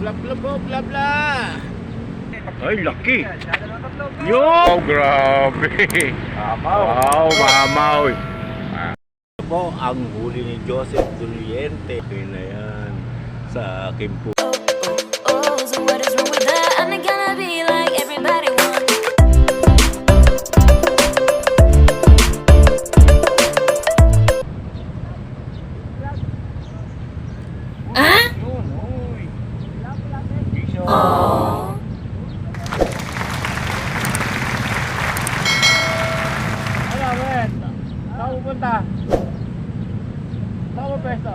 Bla bla bla bla bla. Ay, laki. Yo! Oh, grabe. Wow, mamaw. Ito po ang huli ni Joseph Doliente. Yun na yan. Sa Kimpo. Oh, Bisyo. Ano, Ben? Saan pupunta? Saan mo pwesto?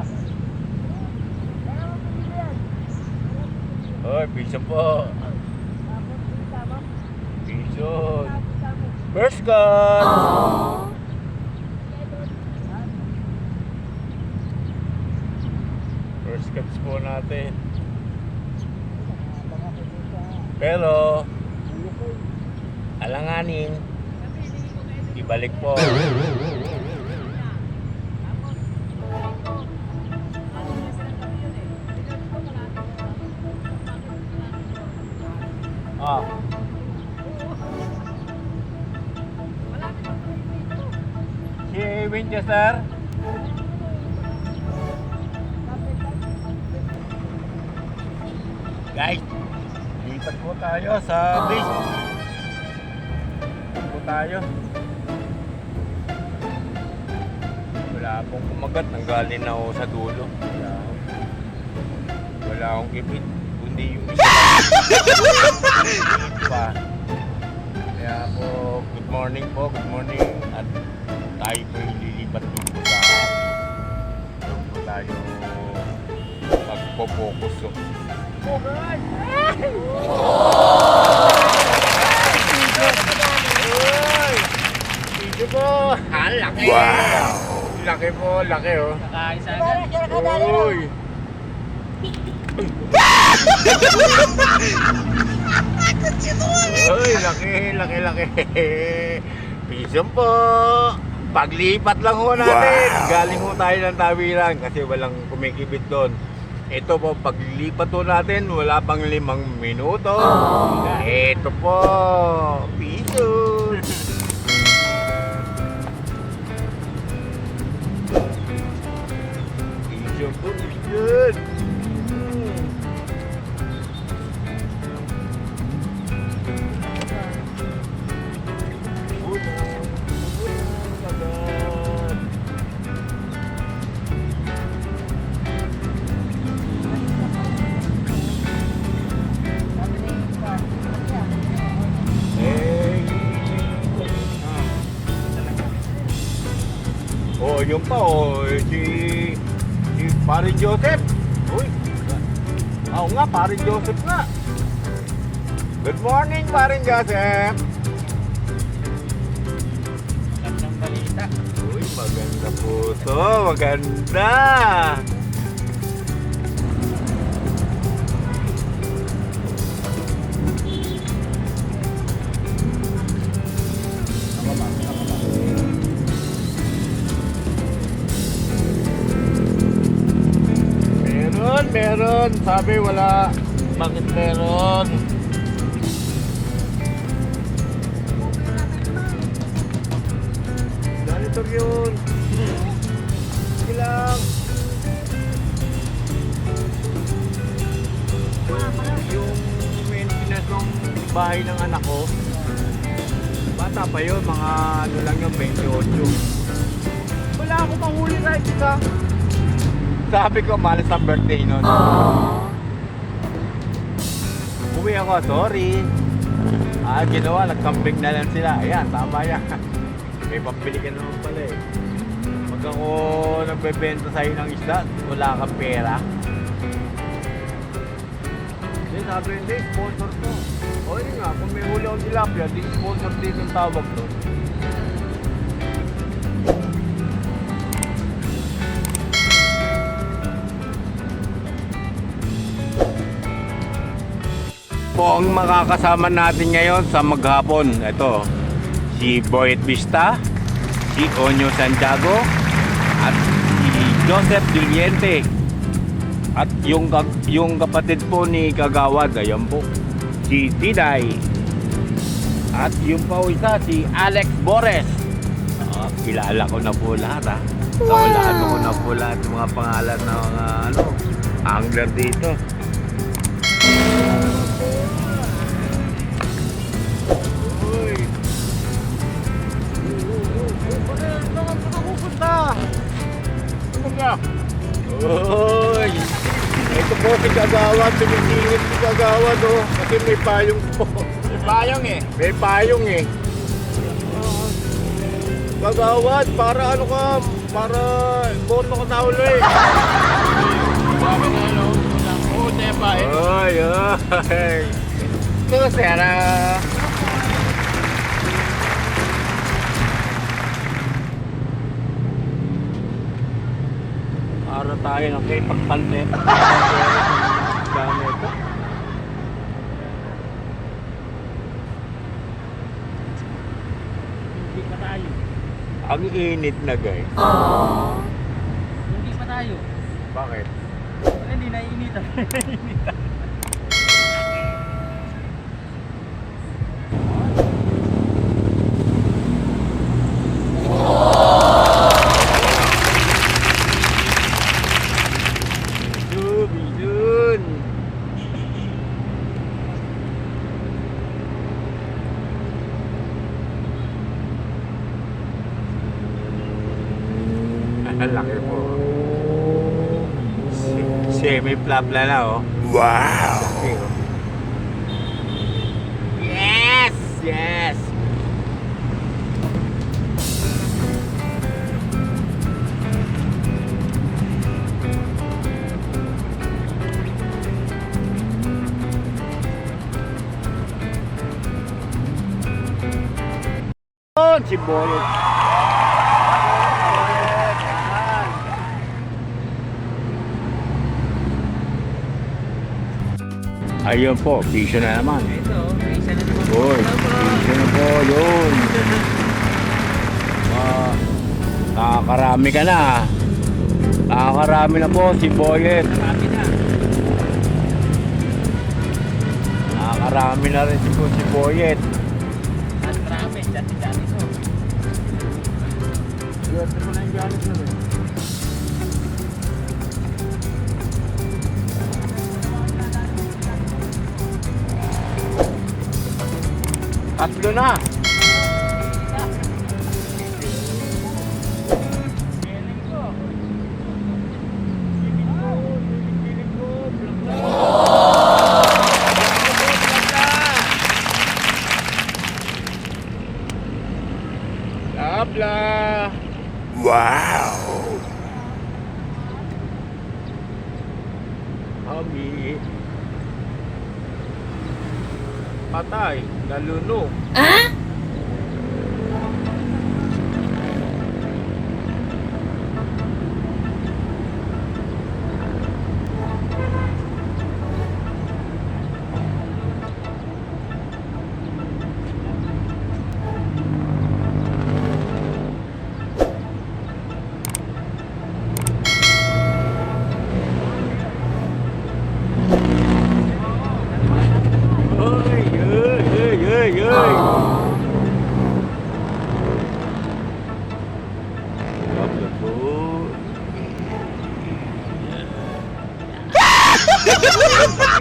Oy, bisyo po. Bisyo. First cut. First cuts po natin. Pero, alanganin, ibalik po. Ah. Si Winchester. Guys, lipat po tayo sa. Lipat po tayo. Akong kumagat. Nanggaling na ako sa dulo. Wala akong, wala akong kipit. Kundi yung isa. pa. Kaya po, good morning po, good morning. At tayo po ililipat doon po sa doon po tayo magpo-focus. So, po! Ah, laki! Wow! Laki po, laki oh. Kakain sana. Uy! Uy, laki, laki, laki. Pisong po. Paglipat lang ho natin. Galing ho tayo ng tawiran kasi walang kumikibit doon. Ito po, paglipat po natin, wala pang limang minuto. Ito po, piso. Piso po, piso. Oh, yun pa si si Parin Joseph. Uy. Oo nga, Parin Joseph nga. Good morning, Parin Joseph. Gandang balita. Uy, maganda po to. Maganda. Meron. Sabi wala. Bakit meron? Ganito yun. Sige lang. Yung maintenance ng bahay ng anak ko, bata pa yun, mga ano lang yung 28. Wala akong mahuli kahit isa. Sabi ko, malas ang birthday nun. Uwi ako, sorry. Ah, ginawa, nagkambing na lang sila. Ayan, tama yan. May pambili ka naman pala eh. Pag ako nagbebenta sa'yo ng isda, wala kang pera. Hindi, sabi hindi, sponsor to. O yun nga, kung may huli akong tilapia, di sponsor din yung tawag to. Po ang makakasama natin ngayon sa maghapon. Ito, si Boyet Vista, si Onyo Santiago, at si Joseph Duliente. At yung, yung kapatid po ni Kagawad, ayan po, si Tiday. At yung pa isa, si Alex Bores. Ah, kilala ko na po lahat ha. Wow. ko na po lahat ng mga pangalan ng mga ano, angler dito. Uy! Ito po si Kagawad, tumitingin si Kagawad oh. Kasi may payong po. Bayong eh. May payong eh. Kagawad, para ano ka? Para boto ka na ulit. Sabi na yun. Oo, tepa eh. Ay, ay. Ito, Sera. Tayo ng pagpante. Dami ito. Hindi pa tayo. Ang init na guys. Hindi pa tayo. Bakit? Hindi naiinitan. Naiinitan. Dubi dun. Ang laki po. Se- Semi-flap na na oh. Wow! Yes! Yes! Oh, si Boyet. Ayun po, piso na naman. Ito, isa na naman. Boy, piso na po, yun. Ah, nakakarami ka na. Nakakarami na po si Boyet. Marami na. Nakakarami na rin po si Boyet. Tatlo na.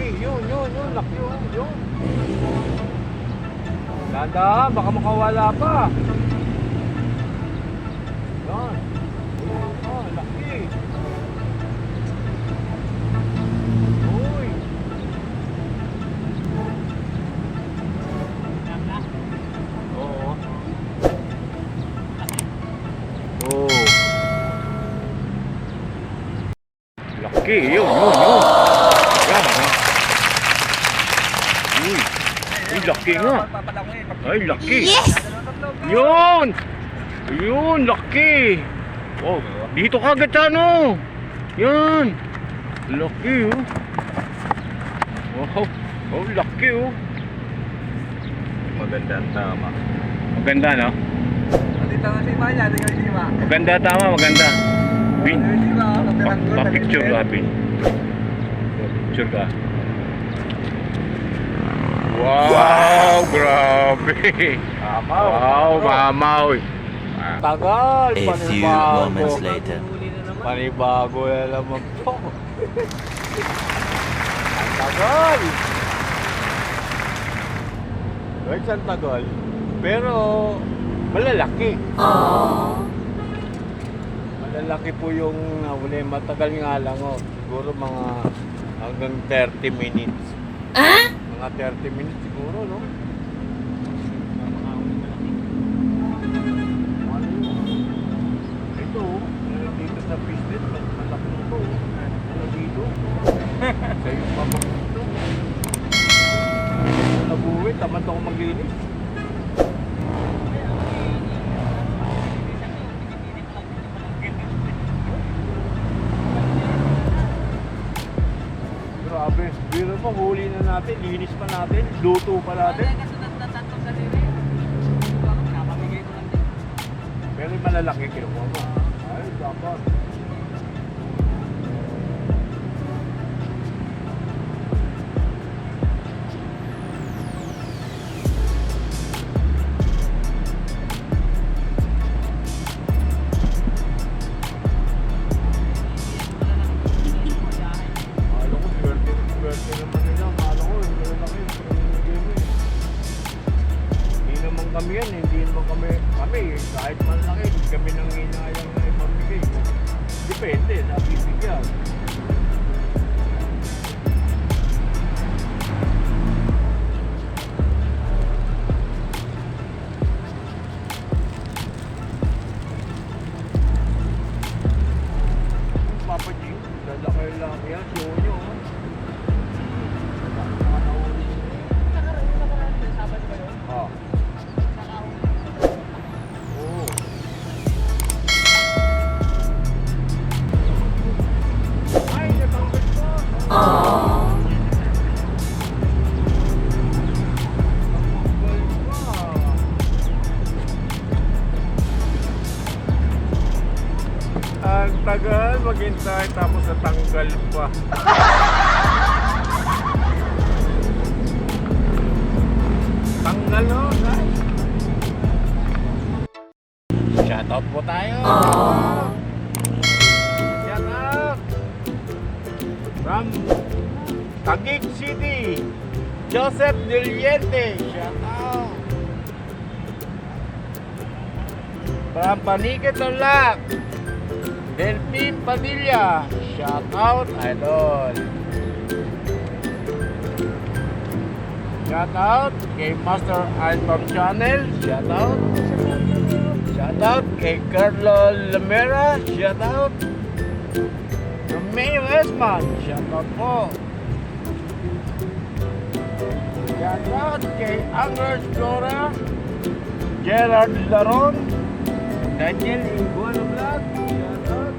Yun, yun, yun, laki yun. Dahan, baka makawala pa. Yan. Oh, laki. Uy. Oo. Oo. Laki, yun, yun, yun. Yan, ha? Uy, uy, laki nga. Ay, laki. Yes! Yun! Yun, laki. Oh, dito ka agad sa ano. Yan. Laki, oh. Wow. Oh, laki, oh. Maganda ang tama. Maganda, no? Dito nga si Maya, dito si Ma. Maganda, tama, maganda. Bin, pa-picture, Robin. Picture ka. Wow, grabe. Mamaw. Wow, mamaw. Tagal, A few moments later. Panibago na naman po. Ang tagal. Right, ang tagal. Pero, malalaki. Malalaki po yung nahuli. Matagal nga lang, oh. Siguro mga hanggang 30 minutes. Mga 30 minutes siguro, no? Ito, oh, dito sa mas malaki ito. oh. Ano dito? Sa yung mabang dito. Nabuwi, tamad ako maglinis. Na natin, linis pa natin, luto pa natin. Shoutout po tayo. Shout out. From Taguig City. Joseph Deliente. Shout out. From Panique Tarlac. Delphine Padilla. Shout out, idol. Shout out kay Master Album Channel. Shout out. Shout out kay Carlo Lamera. Shout out. Romeo Esman. Shout out po. Shout out kay Angers Flora. Gerard Laron. Daniel Iguano Vlog. Shout out.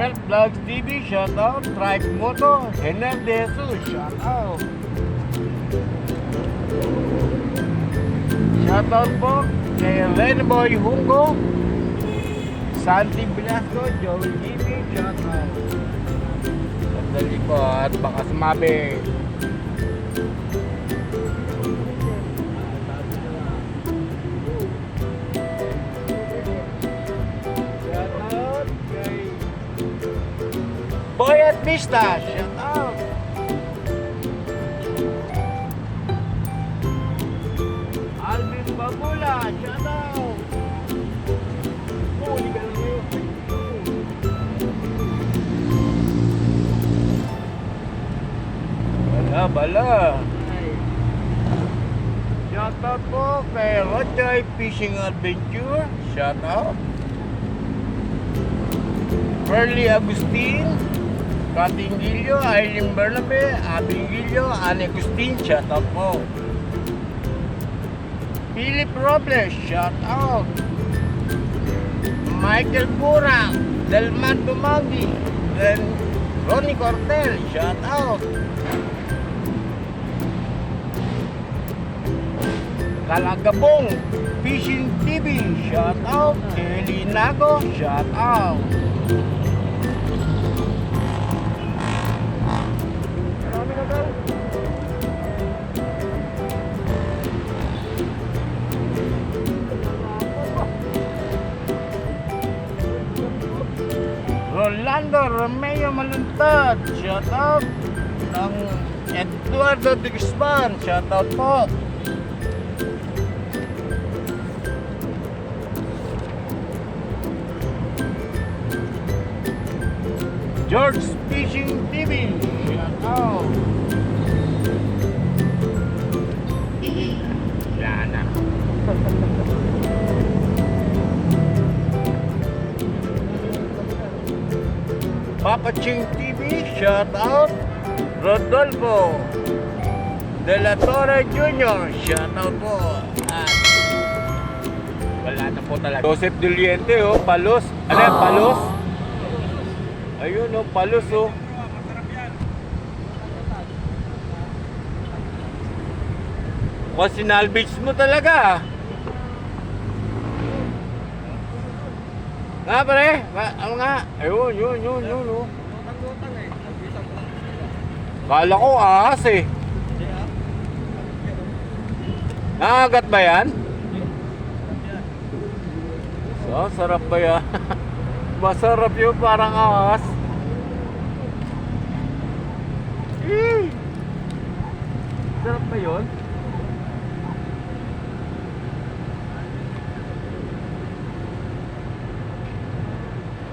Belt Vlogs TV. Shout out. Tribe Moto. Henel Jesus. Shout out. Shoutout po kay Renboy Hungo, Santi Velasco, Joey Jimmy, shoutout. Sandali po at baka sumabi. Boy at Vista, Bala, bala. Shout out po kay Rojoy Fishing Adventure. Shout out. Pearly Agustin. Kating Gilio, Aileen Bernabe, Abing Gilio, Anne Agustin. Shout out po. Philip Robles, shout out. Michael Pura, Delman Dumagi, then Ronnie Cortel, shout out. Kalagabong, Fishing TV, shout out. Elinago, shout out. Rolando Romeo Maluntad, shout out. Ng Eduardo Dixman, shout out po. George Fishing TV. Out. Wala na. Papa Ching TV, shout out. Rodolfo De La Torre Jr., shout out po. At wala na po talaga. Joseph Duliente, oh, Palos. Ano yan, Palos? Ayun, oh, Palos, oh. Mukhang sinalvage mo talaga, ah. Nga pare, Ma- ano nga? Ayun, yun, yun, yun, oh. Kala ko ahas eh. Nakagat ba yan? So, sarap ba yan? Masarap yun, parang ahas. Eh! Sarap ba yun?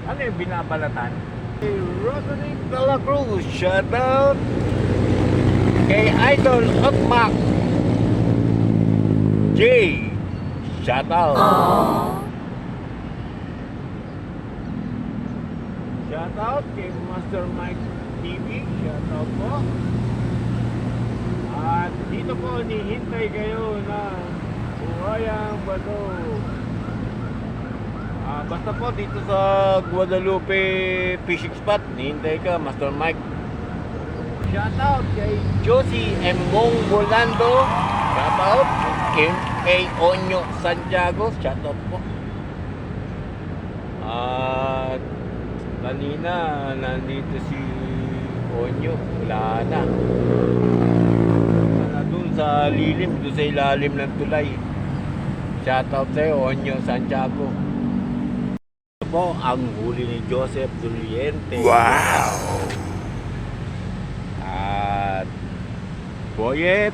Ano yung binabalatan? Hey, Roderick de la Cruz, shout out kay Idol of Mac J, shout out shout out kay Master Mike shout out po at dito po nihintay kayo na Buhayang Bato Ah, basta po dito sa Guadalupe Fishing Spot, nihintay ka, Master Mike. Shout out kay Josie M. Mong Volando. Shout out kay, kay Onyo Santiago. Shout out po. At kanina nandito si Onyo. Wala na. Wala na dun sa lilim, dun sa ilalim ng tulay. Shout out sa'yo, Onyo Santiago po ang huli ni Joseph Doliente. Wow! At Boyet.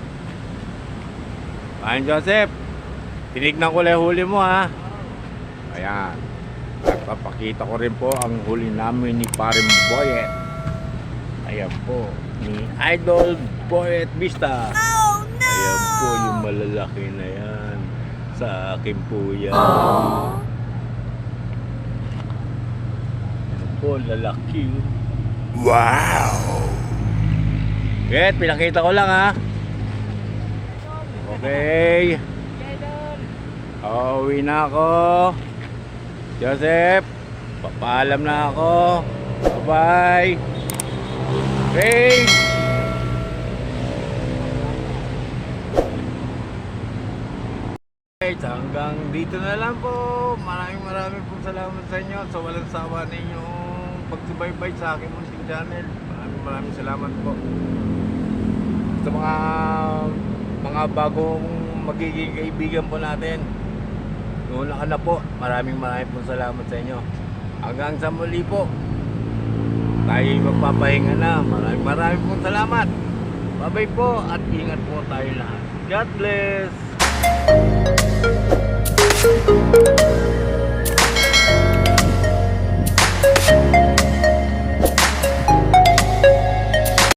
Paano Joseph? Tinignan ko lang huli mo ha. Ayan. At papakita ko rin po ang huli namin ni Parim Boyet. Ayan po. Ni Idol Boyet Vista. Oh no! Ayan po yung malalaki na yan. Sa akin po yan. Ayan po, lalaki. Wow! Bet, pinakita ko lang ha. Okay. Uuwi na ako. Joseph, papaalam na ako. Bye-bye. Okay. Guys, hanggang dito na lang po. Maraming maraming po salamat sa inyo sa walang sawa ninyong pagsubaybay sa aking munting channel. Maraming maraming salamat po. Sa mga mga bagong magiging kaibigan po natin. Noon na po. Maraming maraming po salamat sa inyo. Hanggang sa muli po tayo magpapahinga na. Maraming maraming po salamat. Bye bye po at ingat po tayo lahat. God bless!